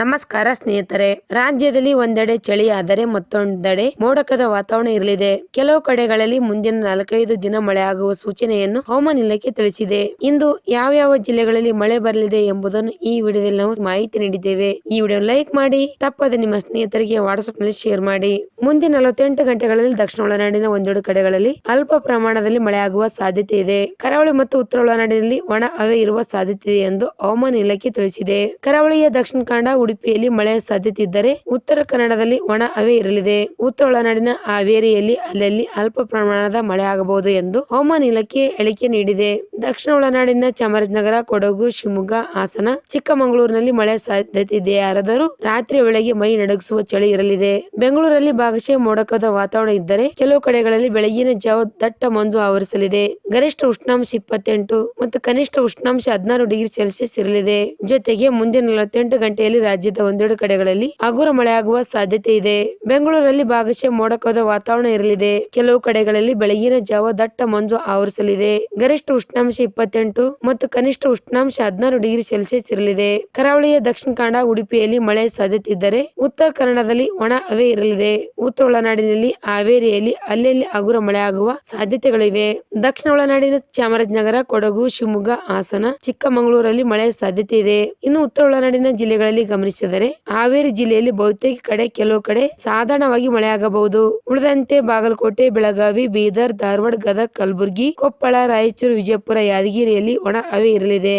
ನಮಸ್ಕಾರ ಸ್ನೇಹಿತರೆ. ರಾಜ್ಯದಲ್ಲಿ ಒಂದೆಡೆ ಚಳಿ ಆದರೆ ಮತ್ತೊಂದೆಡೆ ಮೋಡಕದ ವಾತಾವರಣ ಇರಲಿದೆ. ಕೆಲವು ಕಡೆಗಳಲ್ಲಿ ಮುಂದಿನ ನಾಲ್ಕೈದು ದಿನ ಮಳೆ ಆಗುವ ಸೂಚನೆಯನ್ನು ಹವಾಮಾನ ಇಲಾಖೆ ತಿಳಿಸಿದೆ. ಇಂದು ಯಾವ ಯಾವ ಜಿಲ್ಲೆಗಳಲ್ಲಿ ಮಳೆ ಬರಲಿದೆ ಎಂಬುದನ್ನು ಈ ವಿಡಿಯೋದಲ್ಲಿ ನಾವು ಮಾಹಿತಿ ನೀಡಿದ್ದೇವೆ. ಈ ವಿಡಿಯೋ ಲೈಕ್ ಮಾಡಿ, ತಪ್ಪದೆ ನಿಮ್ಮ ಸ್ನೇಹಿತರಿಗೆ ವಾಟ್ಸ್ಆಪ್ನಲ್ಲಿ ಶೇರ್ ಮಾಡಿ. ಮುಂದಿನ ನಲವತ್ತೆಂಟು ಗಂಟೆಗಳಲ್ಲಿ ದಕ್ಷಿಣ ಒಳನಾಡಿನ ಒಂದೆರಡು ಕಡೆಗಳಲ್ಲಿ ಅಲ್ಪ ಪ್ರಮಾಣದಲ್ಲಿ ಮಳೆ ಆಗುವ ಸಾಧ್ಯತೆ ಇದೆ. ಕರಾವಳಿ ಮತ್ತು ಉತ್ತರ ಒಳನಾಡಿನಲ್ಲಿ ಒಣ ಹವೆ ಇರುವ ಸಾಧ್ಯತೆ ಇದೆ ಎಂದು ಹವಾಮಾನ ಇಲಾಖೆ ತಿಳಿಸಿದೆ. ಕರಾವಳಿಯ ದಕ್ಷಿಣ ಕನ್ನಡ ಉಡುಪಿಯಲ್ಲಿ ಮಳೆಯ ಸಾಧ್ಯತೆ ಇದ್ದರೆ ಉತ್ತರ ಕನ್ನಡದಲ್ಲಿ ಒಣ ಹವೆ ಇರಲಿದೆ. ಉತ್ತರ ಒಳನಾಡಿನ ಹಾವೇರಿಯಲ್ಲಿ ಅಲ್ಲಲ್ಲಿ ಅಲ್ಪ ಪ್ರಮಾಣದ ಮಳೆ ಆಗಬಹುದು ಎಂದು ಹವಾಮಾನ ಇಲಾಖೆ ಹೇಳಿಕೆ ನೀಡಿದೆ. ದಕ್ಷಿಣ ಒಳನಾಡಿನ ಚಾಮರಾಜನಗರ, ಕೊಡಗು, ಶಿವಮೊಗ್ಗ, ಹಾಸನ, ಚಿಕ್ಕಮಗಳೂರಿನಲ್ಲಿ ಮಳೆ ಸಾಧ್ಯತೆ ಇದೆ ಯಾರಾದರೂ ರಾತ್ರಿ ವೇಳೆಗೆ ಮೈ ನಡಗಿಸುವ ಚಳಿ ಇರಲಿದೆ. ಬೆಂಗಳೂರಲ್ಲಿ ಭಾಗಶಃ ಮೋಡಕದ ವಾತಾವರಣ ಇದ್ದರೆ ಕೆಲವು ಕಡೆಗಳಲ್ಲಿ ಬೆಳಗಿನ ಜಾವ ದಟ್ಟ ಮಂಜು ಆವರಿಸಲಿದೆ. ಗರಿಷ್ಠ ಉಷ್ಣಾಂಶ ಇಪ್ಪತ್ತೆಂಟು ಮತ್ತು ಕನಿಷ್ಠ ಉಷ್ಣಾಂಶ ಹದಿನಾರು ಡಿಗ್ರಿ ಸೆಲ್ಸಿಯಸ್ ಇರಲಿದೆ. ಜೊತೆಗೆ ಮುಂದಿನ ನಲವತ್ತೆಂಟು ಗಂಟೆಯಲ್ಲಿ ರಾಜ್ಯದ ಒಂದೆರಡು ಕಡೆಗಳಲ್ಲಿ ಹಗುರ ಮಳೆಯಾಗುವ ಸಾಧ್ಯತೆ ಇದೆ. ಬೆಂಗಳೂರಲ್ಲಿ ಭಾಗಶಃ ಮೋಡಕದ ವಾತಾವರಣ ಇರಲಿದೆ. ಕೆಲವು ಕಡೆಗಳಲ್ಲಿ ಬೆಳಗಿನ ಜಾವ ದಟ್ಟ ಮಂಜು ಆವರಿಸಲಿದೆ. ಗರಿಷ್ಠ ಉಷ್ಣಾಂಶ ಇಪ್ಪತ್ತೆಂಟು ಮತ್ತು ಕನಿಷ್ಠ ಉಷ್ಣಾಂಶ ಹದಿನಾರು ಡಿಗ್ರಿ ಸೆಲ್ಸಿಯಸ್ ಇರಲಿದೆ. ಕರಾವಳಿಯ ದಕ್ಷಿಣ ಕನ್ನಡ, ಉಡುಪಿಯಲ್ಲಿ ಮಳೆ ಸಾಧ್ಯತೆ ಇದ್ದರೆ ಉತ್ತರ ಕನ್ನಡದಲ್ಲಿ ಒಣ ಹವೆ ಇರಲಿದೆ. ಉತ್ತರ ಒಳನಾಡಿನಲ್ಲಿ ಹಾವೇರಿಯಲ್ಲಿ ಅಲ್ಲಲ್ಲಿ ಹಗುರ ಮಳೆಯಾಗುವ ಸಾಧ್ಯತೆಗಳಿವೆ. ದಕ್ಷಿಣ ಒಳನಾಡಿನ ಚಾಮರಾಜನಗರ, ಕೊಡಗು, ಶಿವಮೊಗ್ಗ, ಹಾಸನ, ಚಿಕ್ಕಮಗಳೂರಲ್ಲಿ ಮಳೆ ಸಾಧ್ಯತೆ ಇದೆ. ಇನ್ನು ಉತ್ತರ ಒಳನಾಡಿನ ಜಿಲ್ಲೆಗಳಲ್ಲಿ ಗಮನಿಸಿದರೆ ಹಾವೇರಿ ಜಿಲ್ಲೆಯಲ್ಲಿ ಬಹುತೇಕ ಕಡೆ ಕೆಲವು ಕಡೆ ಸಾಧಾರಣವಾಗಿ ಮಳೆಯಾಗಬಹುದು. ಉಳಿದಂತೆ ಬಾಗಲಕೋಟೆ, ಬೆಳಗಾವಿ, ಬೀದರ್, ಧಾರವಾಡ, ಗದಗ, ಕಲಬುರಗಿ, ಕೊಪ್ಪಳ, ರಾಯಚೂರು, ವಿಜಯಪುರ, ಯಾದಗಿರಿಯಲ್ಲಿ ಒಣ ಹವೆ ಇರಲಿದೆ.